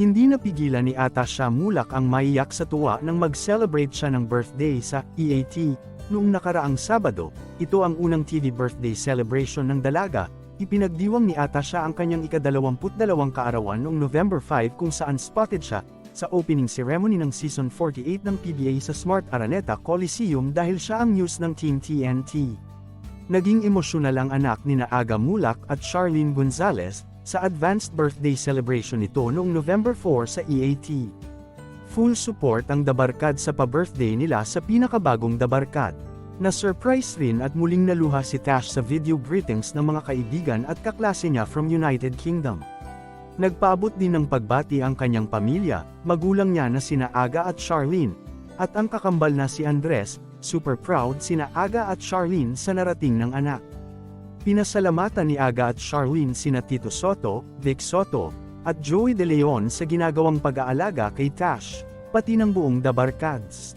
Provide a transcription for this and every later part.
Hindi napigilan ni Atasha Mulak ang maiyak sa tuwa nang mag-celebrate siya ng birthday sa EAT. Noong nakaraang Sabado, ito ang unang TV birthday celebration ng dalaga. Ipinagdiwang ni Atasha ang kanyang ikadalawamput-dalawang kaarawan noong November 5 kung saan spotted siya sa opening ceremony ng season 48 ng PBA sa Smart Araneta Coliseum dahil siya ang news ng Team TNT. Naging emosyonal ang anak ni Aga Mulak at Charlene Gonzalez sa advanced birthday celebration nito noong November 4 sa EAT. Full support ang Dabarkad sa pa-birthday nila sa pinakabagong Dabarkad. Na-surprise rin at muling naluha si Tash sa video greetings ng mga kaibigan at kaklase niya from United Kingdom. Nagpaabot din ng pagbati ang kanyang pamilya, magulang niya na sina Aga at Charlene, at ang kakambal na si Andres, super proud sina Aga at Charlene sa narating ng anak. Pinasalamatan ni Aga at Charlene sina Tito Soto, Vic Soto, at Joey De Leon sa ginagawang pag-aalaga kay Tash, pati ng buong Dabarkads.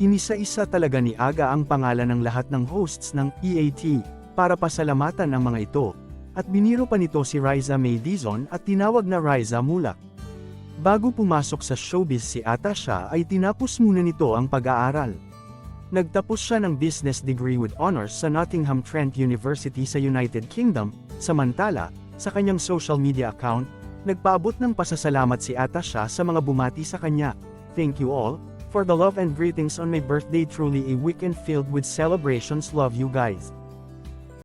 Inisa-isa talaga ni Aga ang pangalan ng lahat ng hosts ng EAT, para pasalamatan ang mga ito, at biniro pa nito si Riza May at tinawag na Riza Mulak. Bago pumasok sa showbiz si Atasha ay tinapos muna nito ang pag-aaral. Nagtapos siya ng business degree with honors sa Nottingham Trent University sa United Kingdom, samantala, sa kanyang social media account, nagpaabot ng pasasalamat si Atasha sa mga bumati sa kanya. Thank you all, for the love and greetings on my birthday truly a weekend filled with celebrations love you guys.